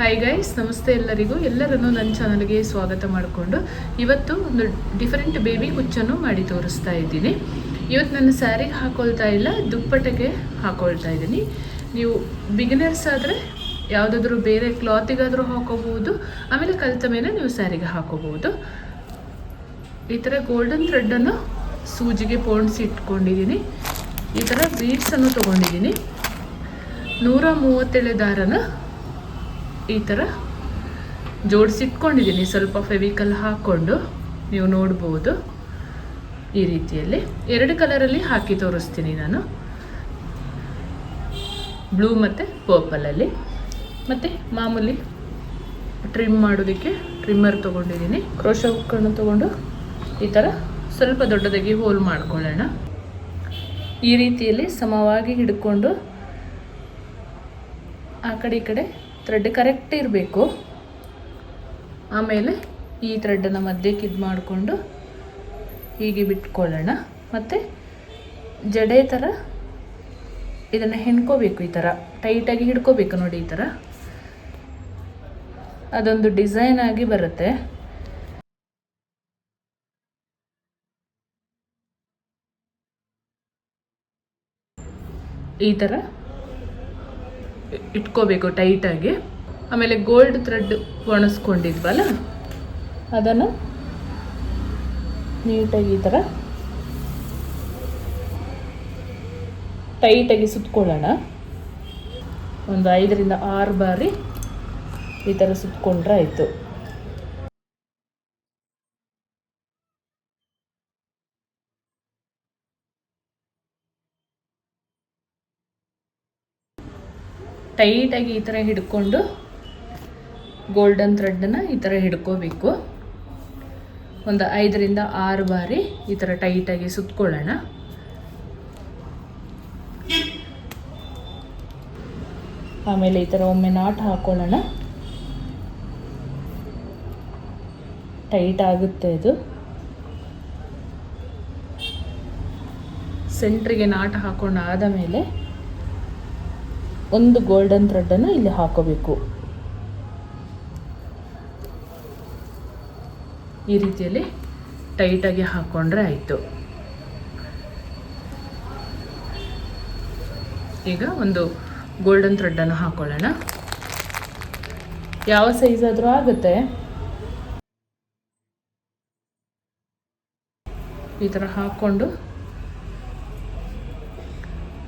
Hi guys ನಮಸ್ತೆ ಎಲ್ಲರಿಗೂ. ಎಲ್ಲರನ್ನೂ ನನ್ನ ಚಾನಲ್ಗೆ ಸ್ವಾಗತ ಮಾಡಿಕೊಂಡು ಇವತ್ತು ಒಂದು ಡಿಫರೆಂಟ್ ಬೇಬಿ ಕುಚ್ಚನ್ನು ಮಾಡಿ ತೋರಿಸ್ತಾ ಇದ್ದೀನಿ. ಇವತ್ತು ನನ್ನ ಸ್ಯಾರಿಗೆ ಹಾಕೊಳ್ತಾ ಇಲ್ಲ, ದುಪ್ಪಟ್ಟೆಗೆ ಹಾಕೊಳ್ತಾ ಇದ್ದೀನಿ. ನೀವು ಬಿಗಿನರ್ಸ್ ಆದರೆ ಯಾವುದಾದ್ರೂ ಬೇರೆ ಕ್ಲಾತಿಗಾದರೂ ಹಾಕೋಬಹುದು, ಆಮೇಲೆ ಕಲಿತ ಮೇಲೆ ನೀವು ಸ್ಯಾರಿಗೆ ಹಾಕೋಬಹುದು. ಈ ಥರ ಗೋಲ್ಡನ್ ಥ್ರೆಡ್ಡನ್ನು ಸೂಜಿಗೆ ಪೋಣಿಸಿ ಇಟ್ಕೊಂಡಿದ್ದೀನಿ. ಈ ಥರ ಬೀಡ್ಸನ್ನು ತೊಗೊಂಡಿದ್ದೀನಿ. ನೂರ ಮೂವತ್ತೇಳು ದಾರನ ಈ ಥರ ಜೋಡಿಸಿಟ್ಕೊಂಡಿದ್ದೀನಿ. ಸ್ವಲ್ಪ ಫೆವಿಕಲ್ ಹಾಕ್ಕೊಂಡು ನೀವು ನೋಡ್ಬೋದು ಈ ರೀತಿಯಲ್ಲಿ. ಎರಡು ಕಲರಲ್ಲಿ ಹಾಕಿ ತೋರಿಸ್ತೀನಿ ನಾನು. ಬ್ಲೂ ಮತ್ತು ಪರ್ಪಲಲ್ಲಿ ಮತ್ತು ಮಾಮೂಲಿ ಟ್ರಿಮ್ ಮಾಡೋದಕ್ಕೆ ಟ್ರಿಮ್ಮರ್ ತೊಗೊಂಡಿದ್ದೀನಿ. ಕ್ರೋಶ ಹುಕ್ಕನ್ನು ತೊಗೊಂಡು ಈ ಥರ ಸ್ವಲ್ಪ ದೊಡ್ಡದಾಗಿ ಹೋಲ್ ಮಾಡ್ಕೊಳ್ಳೋಣ. ಈ ರೀತಿಯಲ್ಲಿ ಸಮವಾಗಿ ಹಿಡ್ಕೊಂಡು ಆ ಕಡೆ ಈ ಕಡೆ ಥ್ರೆಡ್ ಕರೆಕ್ಟ್ ಇರಬೇಕು. ಆಮೇಲೆ ಈ ಥ್ರೆಡ್ಡನ್ನು ಮಧ್ಯಕ್ಕೆ ಇದು ಮಾಡಿಕೊಂಡು ಹೀಗೆ ಬಿಟ್ಕೊಳ್ಳೋಣ. ಮತ್ತು ಜಡೆ ಥರ ಇದನ್ನು ಹೆಣ್ಕೋಬೇಕು ಈ ಥರ ಟೈಟಾಗಿ ಹಿಡ್ಕೋಬೇಕು ನೋಡಿ ಈ ಥರ ಅದೊಂದು ಡಿಸೈನ್ ಆಗಿ ಬರುತ್ತೆ. ಈ ಥರ ಇಟ್ಕೋಬೇಕು ಟೈಟಾಗಿ ಆಮೇಲೆ ಗೋಲ್ಡ್ ಥ್ರೆಡ್ ಒಣಸ್ಕೊಂಡಿದ್ವಲ್ಲ, ಅದನ್ನು ನೀಟಾಗಿ ಈ ಥರ ಟೈಟಾಗಿ ಸುತ್ಕೊಳ್ಳೋಣ. ಒಂದು ಐದರಿಂದ ಆರು ಬಾರಿ ಈ ಥರ ಸುತ್ಕೊಂಡ್ರೆ ಆಯಿತು. ಟೈಟಾಗಿ ಈ ಥರ ಹಿಡ್ಕೊಂಡು ಗೋಲ್ಡನ್ ಥ್ರೆಡ್ಡನ್ನು ಈ ಥರ ಹಿಡ್ಕೋಬೇಕು. ಒಂದು ಐದರಿಂದ ಆರು ಬಾರಿ ಈ ಥರ ಟೈಟಾಗಿ ಸುತ್ಕೊಳ್ಳೋಣ. ಆಮೇಲೆ ಈ ಥರ ಒಮ್ಮೆ ನಾಟ್ ಹಾಕೊಳ್ಳೋಣ. ಟೈಟ್ ಆಗುತ್ತೆ ಇದು. ಸೆಂಟ್ರಿಗೆ ನಾಟ್ ಹಾಕೊಂಡು ಆದ ಮೇಲೆ ಒಂದು ಗೋಲ್ಡನ್ ಥ್ರೆಡ್ಡನ್ನು ಇಲ್ಲಿ ಹಾಕೋಬೇಕು. ಈ ರೀತಿಯಲ್ಲಿ ಟೈಟಾಗಿ ಹಾಕ್ಕೊಂಡ್ರೆ ಆಯಿತು. ಈಗ ಒಂದು ಗೋಲ್ಡನ್ ಥ್ರೆಡ್ಡನ್ನು ಹಾಕೊಳ್ಳೋಣ. ಯಾವ ಸೈಜ್ ಆದರೂ ಆಗುತ್ತೆ. ಈ ಥರ ಹಾಕ್ಕೊಂಡು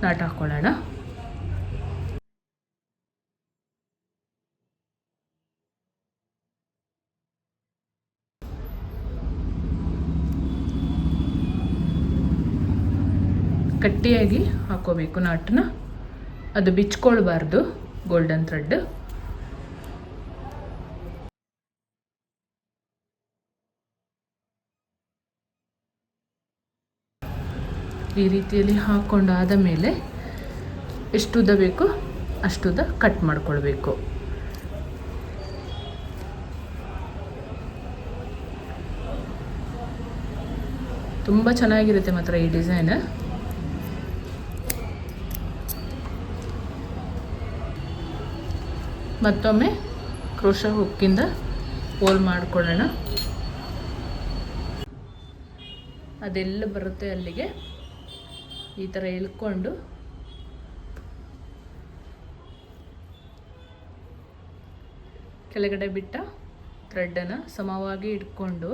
ನಾಟ್ ಹಾಕ್ಕೊಳ್ಳೋಣ ಗಟ್ಟಿಯಾಗಿ ಹಾಕೋಬೇಕು ನಾಟನ್ನ. ಅದು ಬಿಚ್ಕೊಳ್ಬಾರ್ದು ಗೋಲ್ಡನ್ ಥ್ರೆಡ್ ಈ ರೀತಿಯಲ್ಲಿ ಹಾಕ್ಕೊಂಡಾದ ಮೇಲೆ ಎಷ್ಟು ಉದ್ದ ಬೇಕು ಅಷ್ಟುದ ಕಟ್ ಮಾಡಿಕೊಳ್ಬೇಕು. ತುಂಬ ಚೆನ್ನಾಗಿರುತ್ತೆ ಮಾತ್ರ ಈ ಡಿಸೈನ್. ಮತ್ತೊಮ್ಮೆ ಕ್ರೋಶ ಹುಕ್ಕಿಂದ ಹೋಲ್ ಮಾಡ್ಕೊಳ್ಳೋಣ. ಅದೆಲ್ಲ ಬರುತ್ತೆ ಅಲ್ಲಿಗೆ. ಈ ಥರ ಎಳ್ಕೊಂಡು. ಕೆಳಗಡೆ ಬಿಟ್ಟ ಥ್ರೆಡ್ಡನ್ನು ಸಮವಾಗಿ ಇಟ್ಕೊಂಡು.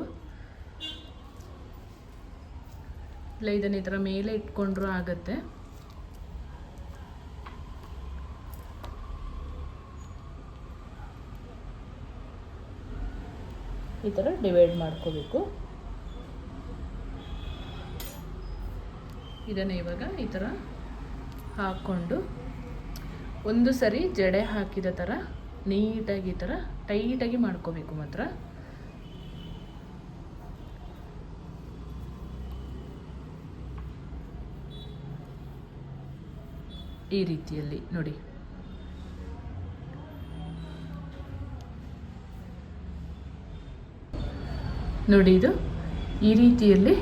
ಇಲ್ಲ, ಇದನ್ನು ಈ ಥರ ಮೇಲೆ ಇಟ್ಕೊಂಡ್ರೂ ಆಗುತ್ತೆ. ಈ ಥರ ಡಿವೈಡ್ ಮಾಡ್ಕೋಬೇಕು. ಇದನ್ನು ಇವಾಗ ಈ ಥರ ಹಾಕ್ಕೊಂಡು ಒಂದು ಸರಿ ಜಡೆ ಹಾಕಿದ ಥರ ನೀಟಾಗಿ ಈ ಥರ ಟೈಟಾಗಿ ಮಾಡ್ಕೋಬೇಕು ಮಾತ್ರ. ಈ ರೀತಿಯಲ್ಲಿ ನೋಡಿ. ನೋಡಿ ಇದು. ಈ ರೀತಿಯಲ್ಲಿ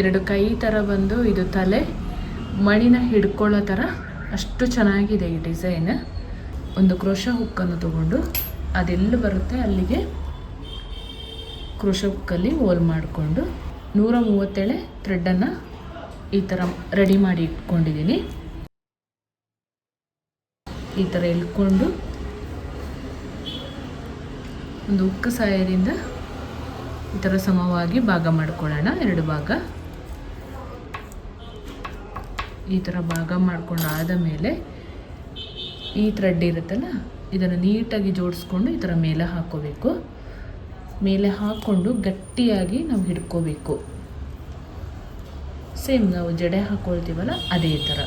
ಎರಡು ಕೈ ಥರ ಬಂದು ಇದು ತಲೆ, ಮಣಿನ ಹಿಡ್ಕೊಳ್ಳೋ ಥರ ಅಷ್ಟು ಚೆನ್ನಾಗಿದೆ ಈ ಡಿಸೈನ್. ಒಂದು ಕ್ರೋಶ ಹುಕ್ಕನ್ನು ತಗೊಂಡು ಅದೆಲ್ಲ ಬರುತ್ತೆ ಅಲ್ಲಿಗೆ ಕ್ರೋಶ ಹುಕ್ಕಲ್ಲಿ ಹೋಲ್ ಮಾಡಿಕೊಂಡು ನೂರ ಮೂವತ್ತೇಳೆ ಥ್ರೆಡ್ಡನ್ನು ಈ ಥರ ರೆಡಿ ಮಾಡಿ ಇಟ್ಕೊಂಡಿದ್ದೀನಿ. ಈ ಥರ ಎಳ್ಕೊಂಡು ಒಂದು ಉಕ್ಕು ಸಹಾಯದಿಂದ ಈ ಥರ ಸಮವಾಗಿ ಭಾಗ ಮಾಡ್ಕೊಳ್ಳೋಣ. ಎರಡು ಭಾಗ. ಈ ಥರ ಭಾಗ ಮಾಡ್ಕೊಂಡು ಆದ ಮೇಲೆ ಈ ಥ್ರೆಡ್ ಇರುತ್ತಲ್ಲ, ಇದನ್ನು ನೀಟಾಗಿ ಜೋಡಿಸ್ಕೊಂಡು ಈ ಥರ ಮೇಲೆ ಹಾಕ್ಕೋಬೇಕು ಮೇಲೆ ಹಾಕ್ಕೊಂಡು ಗಟ್ಟಿಯಾಗಿ ನಾವು ಹಿಡ್ಕೋಬೇಕು. ಸೇಮ್ ನಾವು ಜಡೆ ಹಾಕ್ಕೊಳ್ತೀವಲ್ಲ ಅದೇ ಥರ.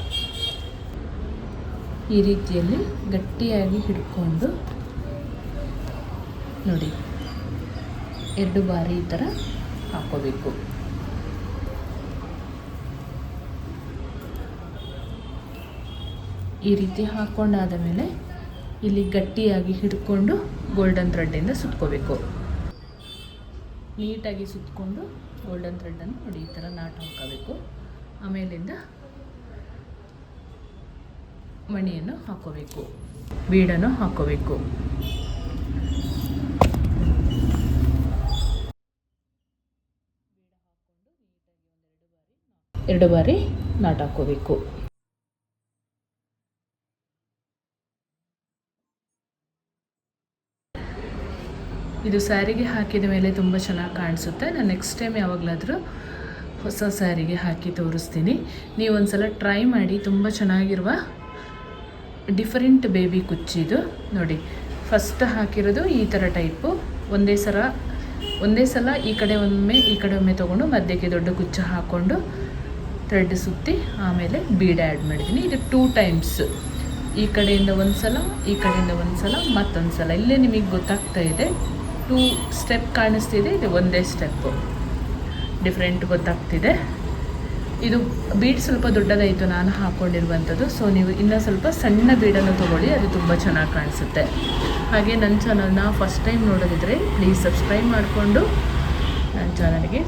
ಈ ರೀತಿಯಲ್ಲಿ ಗಟ್ಟಿಯಾಗಿ ಹಿಡ್ಕೊಂಡು ನೋಡಿ. ಎರಡು ಬಾರಿ ಈ ಥರ ಹಾಕ್ಕೋಬೇಕು ಈ ರೀತಿ ಹಾಕ್ಕೊಂಡಾದ ಮೇಲೆ ಇಲ್ಲಿ ಗಟ್ಟಿಯಾಗಿ ಹಿಡ್ಕೊಂಡು ಗೋಲ್ಡನ್ ಥ್ರೆಡ್ಡಿಂದ ಸುತ್ಕೋಬೇಕು. ನೀಟಾಗಿ ಸುತ್ತಕೊಂಡು ಗೋಲ್ಡನ್ ಥ್ರೆಡ್ಡನ್ನು ನೋಡಿ, ಈ ಥರ ನಾಟ್ ಹಾಕೋಬೇಕು. ಆಮೇಲಿಂದ ಮಣಿಯನ್ನು ಹಾಕೋಬೇಕು. ಬೀಡನ್ನು ಹಾಕೋಬೇಕು. ಎರಡು ಬಾರಿ ನಾಟ್ ಹಾಕೋಬೇಕು ಇದು ಸ್ಯಾರಿಗೆ ಹಾಕಿದ ಮೇಲೆ ತುಂಬ ಚೆನ್ನಾಗಿ ಕಾಣಿಸುತ್ತೆ. ನಾನು ನೆಕ್ಸ್ಟ್ ಟೈಮ್ ಯಾವಾಗಲಾದರೂ ಹೊಸ ಸ್ಯಾರಿಗೆ ಹಾಕಿ ತೋರಿಸ್ತೀನಿ. ನೀವು ಒಂದ್ಸಲ ಟ್ರೈ ಮಾಡಿ, ತುಂಬ ಚೆನ್ನಾಗಿರುವ ಡಿಫರೆಂಟ್ ಬೇಬಿ ಕುಚ್ಚಿದು ನೋಡಿ ಫಸ್ಟ್ ಹಾಕಿರೋದು ಈ ಥರ ಟೈಪು ಒಂದೇ ಸಲ ಒಂದೇ ಸಲ ಈ ಕಡೆ ಒಮ್ಮೆ, ಈ ಕಡೆ ಒಮ್ಮೆ ತೊಗೊಂಡು ಮಧ್ಯಕ್ಕೆ ದೊಡ್ಡ ಕುಚ್ಚು ಹಾಕ್ಕೊಂಡು ಥ್ರೆಡ್ ಸುತ್ತಿ ಆಮೇಲೆ ಬೀಡ್ ಆ್ಯಡ್ ಮಾಡಿದ್ದೀನಿ. ಇದು ಟೂ ಟೈಮ್ಸ್ ಈ ಕಡೆಯಿಂದ ಒಂದು ಸಲ ಈ ಕಡೆಯಿಂದ ಒಂದು ಸಲ ಮತ್ತೊಂದು ಸಲ. ಇಲ್ಲೇ ನಿಮಗೆ ಗೊತ್ತಾಗ್ತಾ ಇದೆ ಟೂ ಸ್ಟೆಪ್ ಕಾಣಿಸ್ತಿದೆ, ಇದು ಒಂದೇ ಸ್ಟೆಪ್ಪು ಡಿಫ್ರೆಂಟ್ ಗೊತ್ತಾಗ್ತಿದೆ. ಇದು ಬೀಡ್ ಸ್ವಲ್ಪ ದೊಡ್ಡದಾಯಿತು, ನಾನು ಹಾಕ್ಕೊಂಡಿರುವಂಥದ್ದು ಸೊ ನೀವು ಇನ್ನೂ ಸ್ವಲ್ಪ ಸಣ್ಣ ಬೀಡನ್ನು ತೊಗೊಳ್ಳಿ, ಅದು ತುಂಬ ಚೆನ್ನಾಗಿ ಕಾಣಿಸುತ್ತೆ. ಹಾಗೆ ನನ್ನ ಚಾನಲ್ನ ಫಸ್ಟ್ ಟೈಮ್ ನೋಡೋದಿದ್ರೆ ಪ್ಲೀಸ್ ಸಬ್ಸ್ಕ್ರೈಬ್ ಮಾಡಿಕೊಂಡು. ನನ್ನ ಚಾನಲ್ಗೆ